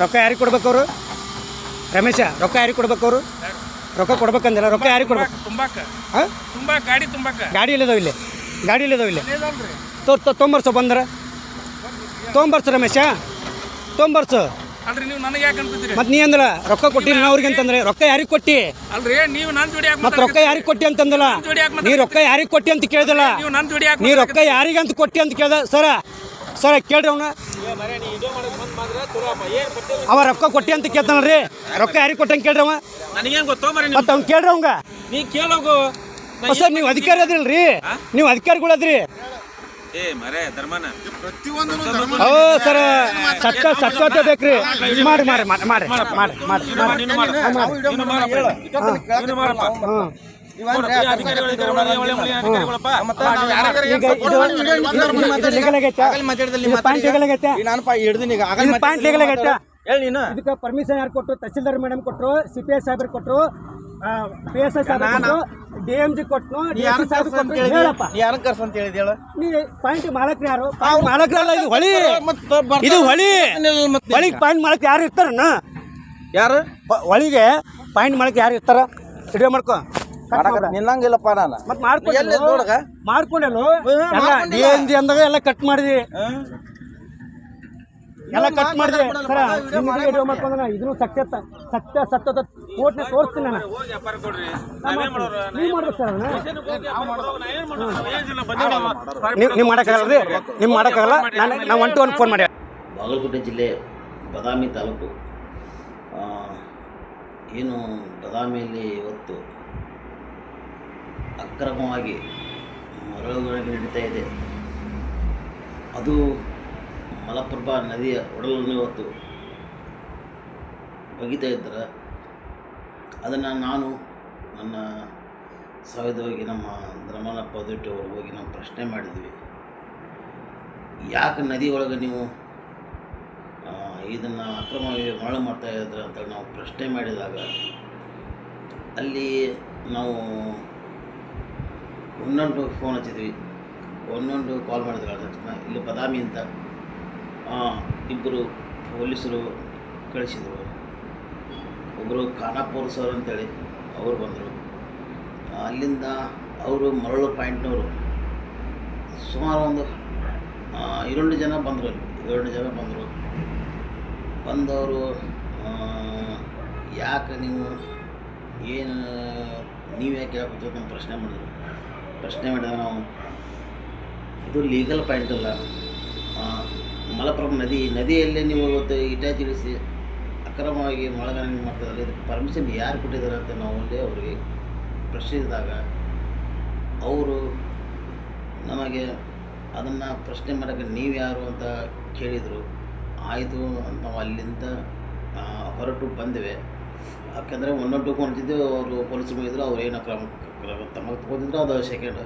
ರೊಕ್ಕ ಯಾರಿಗೆ ಕೊಡ್ಬೇಕು ಅವರು? ರಮೇಶ ರೊಕ್ಕ ಯಾರಿಗೆ ಕೊಡ್ಬೇಕು ಅವರು? ರೊಕ್ಕ ಕೊಡ್ಬೇಕಂದಿಲ್ಲ ರೊಕ್ಕ ಯಾರಿಗೆ ಕೊಡ್ಬೇಕು? ತುಂಬಾಕ. ಹಾಂ? ತುಂಬಾ ಗಾಡಿ ತುಂಬಾಕ. ಗಾಡಿ ಇಲ್ಲದವ ಇಲ್ಲಿ? ಗಾಡಿ ಇಲ್ಲದವ ಇಲ್ಲಿ? ತೋರ್ ತೊಂಬರ್ಸ ಬಂದ್ರ. ತೊಂಬರ್ಸ ರಮೇಶ. ತೊಂಬರ್ಸ ಅಲ್ರಿ ನೀವು ನನಗೆ ಯಾಕೆ ಅನ್ಕೋತೀರಿ? ಮತ್ತು ನೀ ಅಂದ್ರ ರೊಕ್ಕ ಕೊಟ್ಟಿಲ್ಲ ಅವ್ರಿಗೆ ಅಂತಂದ್ರೆ. ರೊಕ್ಕ ಯಾರಿಗೆ ಕೊಟ್ಟಿ? ಅಲ್ರಿ ನೀವು ನನ್ನ ಜೋಡಿ ಯಾಕೆ ಮತ್ತು ರೊಕ್ಕ ಯಾರಿಗೆ ಕೊಟ್ಟಿ ಅಂತಂದಲ್ಲ ಜೋಡಿ ಯಾಕೆ ನೀ ರೊಕ್ಕ ಯಾರಿಗೆ ಕೊಟ್ಟಿ ಅಂತ ಕೇಳ್ದಲ್ಲ? ನೀವು ನನ್ನ ಜೋಡಿ ಯಾಕೆ ನೀ ರೊಕ್ಕ ಯಾರಿಗೆ ಅಂತ ಕೊಟ್ಟಿ ಅಂತ ಕೇಳ್ದ? ಸರ ಸರ ಕೇಳ್ರಿ ಅವನ. ಅವ ರೊಕ್ಕ ಕೊಟ್ಟಿ ಅಂತ ಕೇಳ್ತಾನಲ್ರಿ. ರೊಕ್ಕ ಯಾರಿಗೆ ಕೊಟ್ಟಿ ಅಂತ ಕೇಳ್ರಿ ಅವ. ನನಗೇನು ಗೊತ್ತೋ ಮರಿ ಮತ್ತೆ ಅವ್ನು ಕೇಳ್ರಿ ಅವಂಗ. ನೀ ಕೇಳೋಗು. ಸರ್ ನೀವು ಅಧಿಕಾರಿ ಅದ್ರಲ್ರಿ? ನೀವು ಅಧಿಕಾರಿಗಳದ್ರಿ ಓ ಸರ್ ಮಾಡಿ ಪಾಯಿಂಟ್ ಹೇಳಿ ನೀನು. ಇದಕ್ಕೆ ಪರ್ಮಿಷನ್ ಯಾರು ಕೊಟ್ಟರು ತಹಸೀಲ್ದಾರ್ ಮೇಡಮ್ ಕೊಟ್ಟರು ಸಿ ಪಿ ಎಸ್ ಸಾಹೇಬ್ರು ಕೊಟ್ಟರು P S I D M G ಕೊಟ್ನು ಹೇಳಪ್ಪ. ಯಾರು ಕರ್ಸ ಅಂತ ಹೇಳಿದ ಹೇಳು? ನೀ ಪಾಯಿಂಟ್ ಮಾಲಕ್ರು ಯಾರು? ಪಾಯಿಂಟ್ ಮಾಲಕ್ರಲ್ಲ ಇದು ಹೊಳಿ. ಇದು ಹೊಳಿ. ಹೊಳಿಗೆ ಪಾಯಿಂಟ್ ಮಾಡಕ್ ಯಾರು ಇರ್ತಾರಣ್ಣ ಯಾರು? ಹೊಳಿಗೆ ಪಾಯಿಂಟ್ ಮಾಡಕ್ ಯಾರು ಇರ್ತಾರ? ವಿಡಿಯೋ ಮಾಡ್ಕೊ. ನಿನ್ನಂಗಿಲ್ಲಪ್ಪ ನಾನು. ಮತ್ತೆ ಮಾಡ್ಕೊಂಡು ಮಾಡ್ಕೊಂಡಿಲ್ಲ. ಡಿ ಎನ್ ಜಿ ಅಂದಾಗ ಎಲ್ಲ ಕಟ್ ಮಾಡಿದ್ವಿ ಎಲ್ಲ ಕಟ್ ಮಾಡಿದ್ರೆ ಸರ ನಿಮ್ಗೆ ವಿಡಿಯೋ ಮಾಡ್ಕೊಂಡ ಇದನ್ನು ಸತ್ಯ ಸತ್ಯ ಸತ್ಯದ ಕೋಟ್ನ ತೋರಿಸ್ತೀನಿ ನಾನು. ಹೋಗಿ ವ್ಯಾಪಾರ ಕೊಡ್ರಿ. ನಾವೇನ್ ಮಾಡೋರು? ನೀವು ಮಾಡ್ಬೇಕು ಸರ್ ಅದನ್ನ. ನೀವು ಮಾಡೋಕ್ಕಾಗಲ್ಲ ರೀ? ನೀವು ಮಾಡೋಕ್ಕಾಗಲ್ಲ? ನಾನು ನಾವು ಒನ್ ಟು ಒನ್ ಫೋನ್ ಮಾಡಿ. ಬಾಗಲಕೋಟೆ ಜಿಲ್ಲೆ ಬದಾಮಿ ತಾಲೂಕು. ಆ, ಏನು ಬದಾಮಿಯಲ್ಲಿ ಇವತ್ತು ಅಕ್ರಮವಾಗಿ ಮರಳುಗಳಿಗೆ ನಡೀತಾ ಇದೆ. ಅದು ಮಲಪ್ರಭಾ ನದಿಯ ಒಡಲನ್ನು ಇವತ್ತು ಬಗಿತಾ ಇದ್ದಾರೆ. ಅದನ್ನು ನಾನು ನನ್ನ ಹೋಗಿ ನಮ್ಮ ಧರ್ಮನಪ್ಪ ದೊಡ್ಡಿ ಅವರು ಹೋಗಿ ನಾವು ಪ್ರಶ್ನೆ ಮಾಡಿದ್ವಿ. ಯಾಕೆ ನದಿ ಒಳಗೆ ನೀವು ಇದನ್ನು ಅಕ್ರಮವಾಗಿ ಮರಳು ಮಾಡ್ತಾ ಇದ್ರೆ ಅಂತ ನಾವು ಪ್ರಶ್ನೆ ಮಾಡಿದಾಗ, ಅಲ್ಲಿ ನಾವು ಒಂದೊಂದು ಫೋನ್ ಹಚ್ಚಿದ್ವಿ. ಒಂದೊಂದು ಕಾಲ್ ಮಾಡಿದ್ರು ತಕ್ಷಣ ಇಲ್ಲಿ ಬದಾಮಿ ಅಂತ. ಇಬ್ಬರು ಪೊಲೀಸರು ಕಳಿಸಿದರು. ಒಬ್ಬರು ಖಾನಾಪುರ್ ಸರ್ ಅಂತೇಳಿ ಅವರು ಬಂದರು. ಅಲ್ಲಿಂದ ಅವರು ಮರಳು ಪಾಯಿಂಟ್ನವರು ಸುಮಾರು ಒಂದು ಆ, ಎರಡು ಜನ ಬಂದರು ಅಲ್ಲಿ. ಎರಡು ಜನ ಬಂದರು. ಬಂದವರು ಆ, ಯಾಕೆ ನೀವು ಏನು ನೀವು ಯಾಕೆ ಹೇಳ್ಬೇಕು ಅಂತ ಪ್ರಶ್ನೆ ಮಾಡಿದ್ರು. ಪ್ರಶ್ನೆ ಮಾಡಿದ ನಾವು ಇದು ಲೀಗಲ್ ಪಾಯಿಂಟ್ ಅಲ್ಲ. ಆ, ಮಲಪ್ರಭಾ ನದಿ, ನದಿಯಲ್ಲೇ ನೀವು ಇವತ್ತು ಇಟ ತಿಳಿಸಿ ಅಕ್ರಮವಾಗಿ ಮಳೆಗಾರಿಕೆ ಮಾಡ್ತಾರೆ ಇದಕ್ಕೆ ಪರ್ಮಿಷನ್ ಯಾರು ಕೊಟ್ಟಿದ್ದಾರೆ ಅಂತ ನಾವು ಅಲ್ಲೇ ಅವರಿಗೆ ಪ್ರಶ್ನಿಸಿದಾಗ ಅವರು ನಮಗೆ ಅದನ್ನು ಪ್ರಶ್ನೆ ಮಾಡೋಕ್ಕೆ ನೀವು ಯಾರು ಅಂತ ಕೇಳಿದರು. ಆಯಿತು ನಾವು ಅಲ್ಲಿಂದ ಹೊರಟು ಬಂದಿವೆ. ಯಾಕೆಂದರೆ ಒನ್ ಟು ಹೊಂಟಿದ್ದು ಅವರು ಪೊಲೀಸ್ ಹೋಗಿದ್ರು ಅವ್ರು ಏನು ಕ್ರಮ ಕ್ರಮ ತಮಗೆ ತಗೊಂಡಿದ್ರು, ಅದು ಸೆಕೆಂಡ್